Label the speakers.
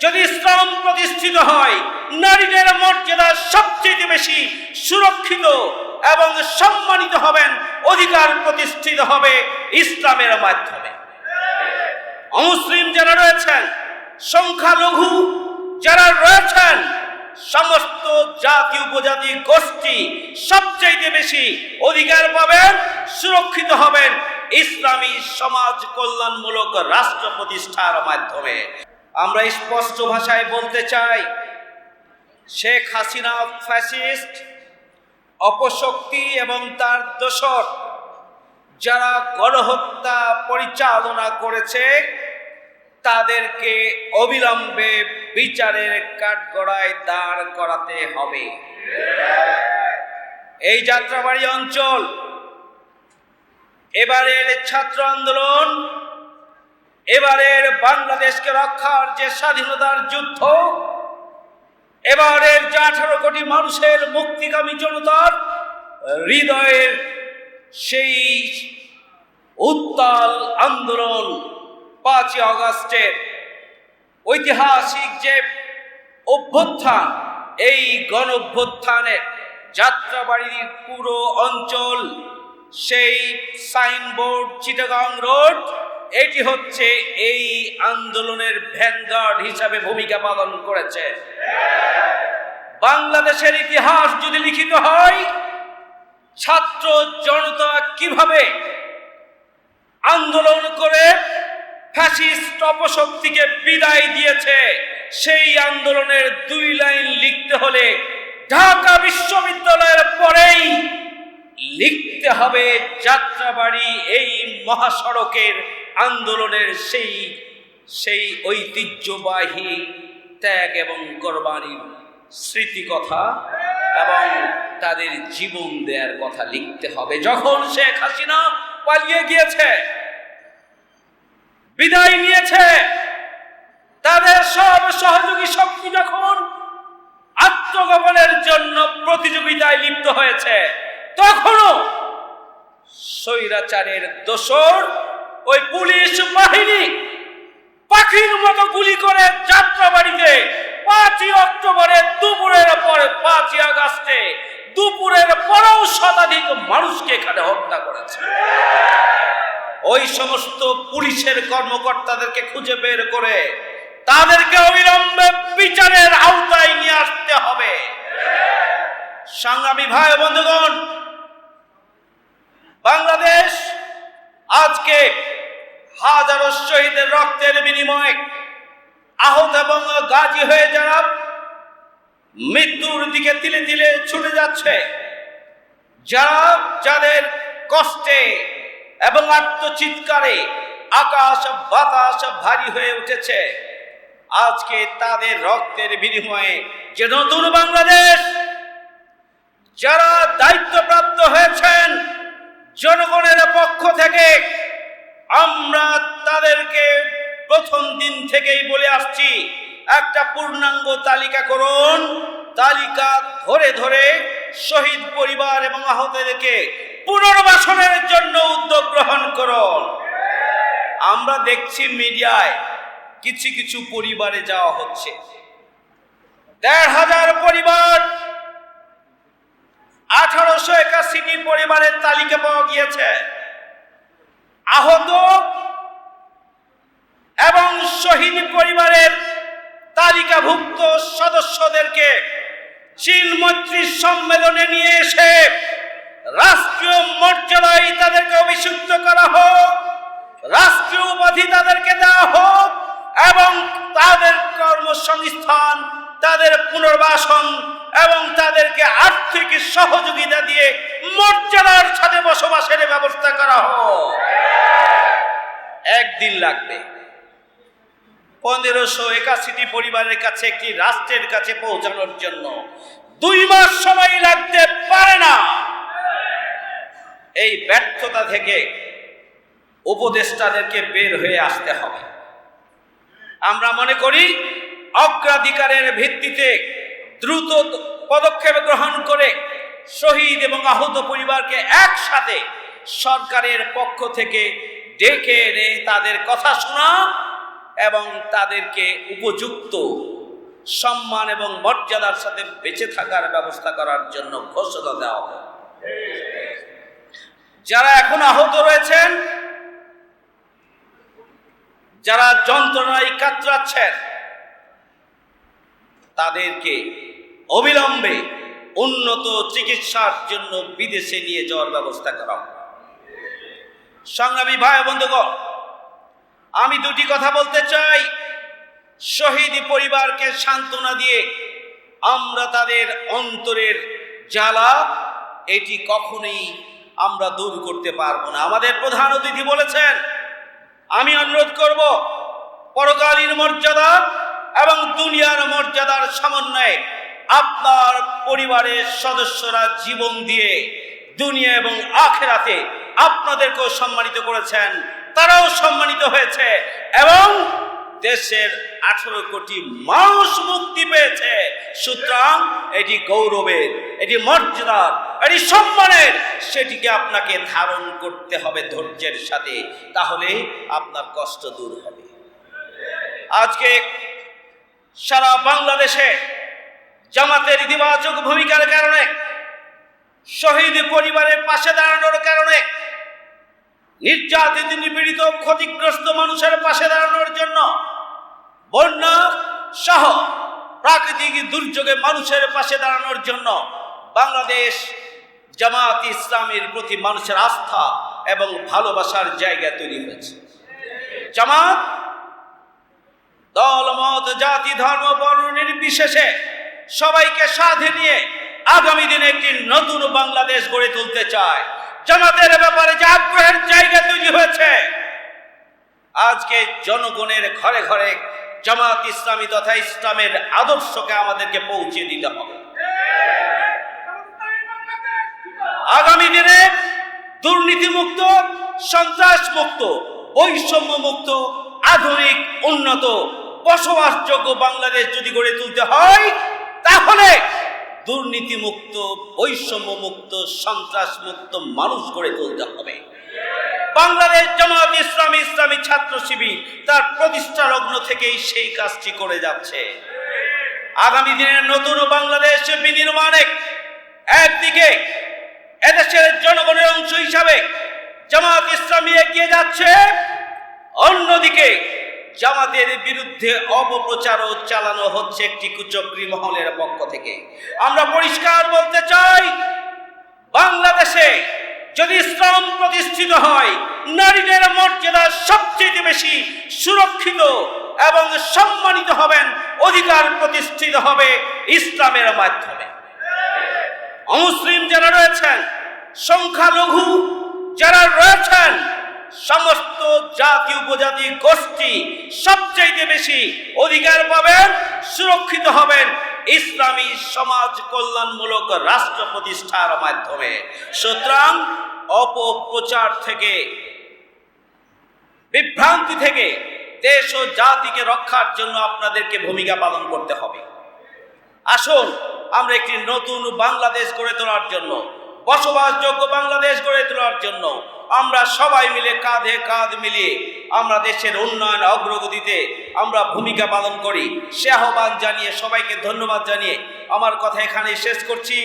Speaker 1: যদি ইসলাম প্রতিষ্ঠিত হয়, নারীদের মর্যাদা সবচেয়ে বেশি সুরক্ষিত এবং সম্মানিত হবেন, অধিকার প্রতিষ্ঠিত হবে ইসলামের মাধ্যমে। অমুসলিম যারা রয়েছেন, সংখ্যালঘু যারা রয়েছেন, সমস্ত জাতি, উপজাতি, গোষ্ঠী সবচাইতে বেশি অধিকার পাবেন, সুরক্ষিত হবেন ইসলামী সমাজ কল্যাণমূলক রাষ্ট্র প্রতিষ্ঠার মাধ্যমে। আমরা স্পষ্ট ভাষায় বলতে চাই, শেখ হাসিনা ফ্যাসিস্ট অপশক্তি এবং তার দোসর যারা গণহত্যা পরিচালনা করেছে, তাদেরকে অবিলম্বে বিচারের কাঠগড়ায় দাঁড় করাতে হবে। এই যাত্রাবাড়ি অঞ্চল, এবারের ছাত্র আন্দোলন এবারের বাংলাদেশকে রক্ষার যে স্বাধীনতার যুদ্ধ, এবারের যে আঠারো কোটি মানুষের মুক্তিকামী জনতার হৃদয়ের সেই উত্তাল আন্দোলন পাঁচই অগস্টের ঐতিহাসিক যে অভ্যুত্থান, এই গণ অভ্যুত্থানের যাত্রাবাড়ির পুরো অঞ্চল, সেই সাইনবোর্ড, চিটাগাং রোড এটি হচ্ছে এই আন্দোলনের ভ্যানগার্ড হিসাবে ভূমিকা পালন করেছে। বাংলাদেশের ইতিহাস যদি লিখিত হয়, ছাত্র জনতা কীভাবে আন্দোলন করে ফ্যাসিস্ট অপশক্তিকে বিদায় দিয়েছে, সেই আন্দোলনের দুই লাইন লিখতে হলে ঢাকা বিশ্ববিদ্যালয়ের পরেই লিখতে হবে যাত্রাবাড়ি এই মহাসড়কের আন্দোলনের সেই সেই ঐতিহ্যবাহী ত্যাগ এবং কোরবানির স্মৃতি কথা এবং তাদের জীবন দেওয়ার কথা লিখতে হবে। যখন শেখ হাসিনা পালিয়ে গিয়েছে, বিদায় নিয়েছে, তাদের সব সহযোগী শক্তি যখন আত্মগোপনের জন্য প্রতিযোগিতায় লিপ্ত হয়েছে, তখনও স্বৈরাচারের দোসর ওই পুলিশ বাহিনী পাখির মতো গুলি করে যাত্রাবাড়িতে পাঁচই অক্টোবরে দুপুরের পরে পাঁচই আগস্টে দুপুরের পরেও শতাধিক মানুষকে এখানে হত্যা করেছে। ওই সমস্ত পুলিশের কর্মকর্তাদেরকে খুঁজে বের করে তাদেরকে অবিলম্বে বিচারের আওতায় নিয়ে আসতে হবে। সংগ্রামী ভাই বন্ধুগণ, বাংলাদেশ আজকে হাজারো শহীদের রক্তের বিনিময়ে আহত এবং গাজী হয়ে যারা মৃত্যুর দিকে তিলে তিলে ছুটে যাচ্ছে, যারা যাদের কষ্টে এবং আত্মচিৎকারে আকাশ বাতাস ভারী হয়ে উঠেছে, আজকে তাদের রক্তের বিনিময়ে যে নতুন বাংলাদেশ, যারা দায়িত্বপ্রাপ্ত হয়েছেন জনগণের পক্ষ থেকে আমরা তাদেরকে প্রথম দিন থেকেই বলে আসছি, একটা পূর্ণাঙ্গ তালিকা করুন। তালিকা ধরে ধরে শহীদ পরিবার এবং আহতদেরকে পুনর্বাসনের জন্য উদ্যোগ গ্রহণ করুন। আমরা দেখছি মিডিয়ায় কিছু কিছু পরিবারে যাওয়া হচ্ছে। দেড় হাজার পরিবার, আঠারোশো একাশিটি পরিবারের তালিকা পাওয়া গিয়েছে। আহত এবং শহীদ পরিবারের তালিকাভুক্ত সদস্যদেরকে চীন মৈত্রী সম্মেলনে নিয়ে এসে রাষ্ট্রীয় মর্যাদায় তাদেরকে অভিষিক্ত করা হোক, রাষ্ট্রীয় উপাধি তাদেরকে দেওয়া হোক এবং তাদের কর্মসংস্থান, তাদের পুনর্বাসন এবং তাদেরকে আর্থিক সহযোগিতা দিয়ে মর্যাদার সাথে বসবাসের ব্যবস্থা করা হোক। একদিন লাগবে। পনেরোশো একাশিটি পরিবারের কাছে একটি রাষ্ট্রের কাছে পৌঁছানোর জন্য দুই মাস সময় লাগতে পারে না। এই ব্যর্থতা থেকে উপদেষ্টাদেরকে বের হয়ে আসতে হবে। আমরা মনে করি অগ্রাধিকারের ভিত্তিতে দ্রুত পদক্ষেপ গ্রহণ করে শহীদ এবং আহত পরিবারকে একসাথে সরকারের পক্ষ থেকে ডেকে এনে তাদের কথা শোনা এবং তাদেরকে উপযুক্ত সম্মান এবং মর্যাদার সাথে বেঁচে থাকার ব্যবস্থা করার জন্য ঘোষণা দেওয়া হয় যারা এখন আহত রয়েছেন, যারা যন্ত্রণায় কাতরাচ্ছেন, তাদেরকে অবিলম্বে উন্নত চিকিৎসার জন্য বিদেশে নিয়ে যাওয়ার ব্যবস্থা করা। সংগ্রামী ভাই বন্ধুগণ আমি দুটি কথা বলতে চাই। শহীদ পরিবারকে সান্ত্বনা দিয়ে আমরা তাদের অন্তরের জ্বালা এটি কখনোই আমরা দূর করতে পারব না। আমাদের প্রধান অতিথি বলেছেন, আমি অনুরোধ করব, পরকালীন মর্যাদা এবং দুনিয়ার মর্যাদার সমন্বয়ে আপনার পরিবারের সদস্যরা জীবন দিয়ে দুনিয়া এবং আখেরাতে আপনাদেরকেও সম্মানিত করেছেন। তারাও সম্মানিত হয়েছে এবং দেশের আঠারো কোটি মানুষ মুক্তি পেয়েছে। সুতরাং এটি গৌরবের, এটি মর্যাদার, এটি সম্মানের, সেটিকে আপনাকে ধারণ করতে হবে ধৈর্যের সাথে, তাহলে আপনার কষ্ট দূর হবে। আজকে সারা বাংলাদেশে জামাতের ইতিবাচক ভূমিকার কারণে, শহীদ পরিবারের পাশে দাঁড়ানোর কারণে নির্যাতিত, নিপীড়িত, ক্ষতিগ্রস্ত মানুষের পাশে দাঁড়ানোর জন্য বন্যা সহ প্রাকৃতিক দুর্যোগে মানুষের পাশে দাঁড়ানোর জন্য বাংলাদেশ জামাত ইসলামের প্রতি মানুষের আস্থা এবং ভালোবাসার জায়গা তৈরি হয়েছে। জামাত, দল, মত, জাতি, ধর্ম, বর্ণ নির্বিশেষে সবাইকে সাথে নিয়ে আগামী দিনে একটি নতুন বাংলাদেশ গড়ে তুলতে চায়। জামাতের ব্যাপারে যে আগ্রহের জায়গা তৈরি হয়েছে। আজকে জনগণের ঘরে ঘরে জামাত ইসলামী তথা ইসলামের আদর্শকে আমাদেরকে পৌঁছে দিতে হবে। আগামী দিনে দুর্নীতিমুক্ত সন্ত্রাস মুক্ত বৈষম্য মুক্ত আধুনিক, উন্নত, বসবাসযোগ্য বাংলাদেশ যদি গড়ে তুলতে হয়, তাহলে দুর্নীতিমুক্ত বৈষম্য মুক্ত সন্ত্রাস মুক্ত মানুষ গড়ে তুলতে হবে। বাংলাদেশ জামাত ইসলামী ইসলামী ছাত্র শিবির তার প্রতিষ্ঠা লগ্ন থেকেই সেই কাজটি করে যাচ্ছে। আগামী দিনের নতুন বাংলাদেশ বিনির্মাণে একদিকে এদেশের জনগণের অংশ হিসাবে জামাত ইসলামী এগিয়ে যাচ্ছে, অন্যদিকে জামাতের বিরুদ্ধে অপপ্রচারও চালানো হচ্ছে একটি কুচক্রি মহলের পক্ষ থেকে। আমরা পরিষ্কার বলতে চাই, বাংলাদেশে যদি ইসলাম প্রতিষ্ঠিত হয়, নারীদের মর্যাদা সবচেয়ে বেশি সুরক্ষিত এবং সম্মানিত হবেন, অধিকার প্রতিষ্ঠিত হবে ইসলামের মাধ্যমে। অমুসলিম যারা রয়েছেন, সংখ্যালঘু যারা রয়েছেন সমস্ত জাতি উপজাতি গোষ্ঠী সবচেয়ে বেশি অধিকার পাবেন, সুরক্ষিত হবেন ইসলামী সমাজ কল্যাণমূলক রাষ্ট্র প্রতিষ্ঠার মাধ্যমে। সুতরাং অপপ্রচার থেকে, বিভ্রান্তি থেকে দেশ ও জাতিকে রক্ষার জন্য আপনাদেরকে ভূমিকা পালন করতে হবে। আসুন, আমরা একটি নতুন বাংলাদেশ গড়ে তোলার জন্য, বসবাসযোগ্য বাংলাদেশ গড়ে তোলার জন্য আমরা সবাই মিলে কাঁধে কাঁধ মিলিয়ে আমরা দেশের উন্নয়ন অগ্রগতিতে আমরা ভূমিকা পালন করি। সে আহ্বান জানিয়ে সবাইকে ধন্যবাদ জানিয়ে আমার কথা এখানে শেষ করছি।